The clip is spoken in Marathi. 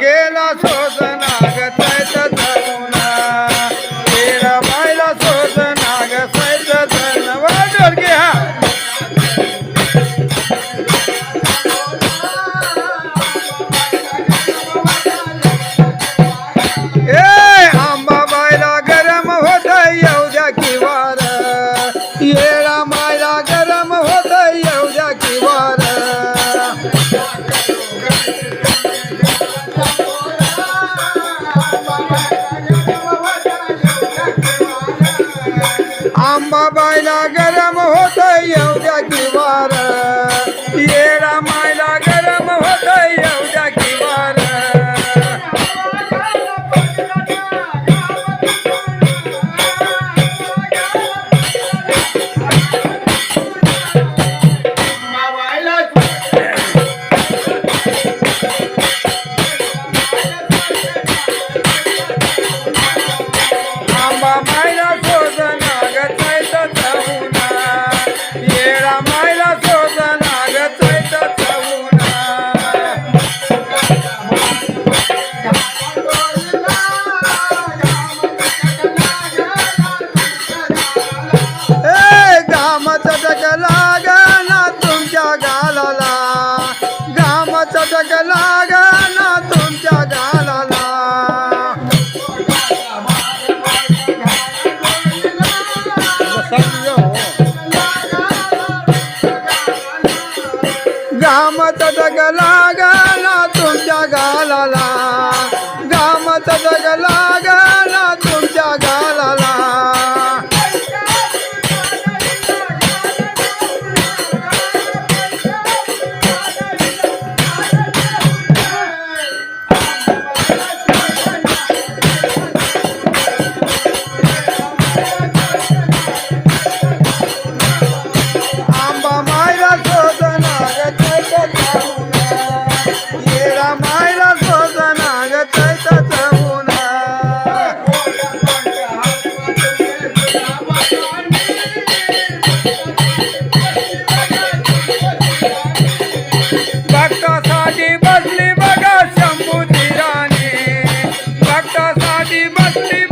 গেলা সোজা आंबा बायला गरम होत येऊद्या किवार. येडा मायला गरम होत येऊद्या किवार. आंबा माय I Saga. காடி மட்டி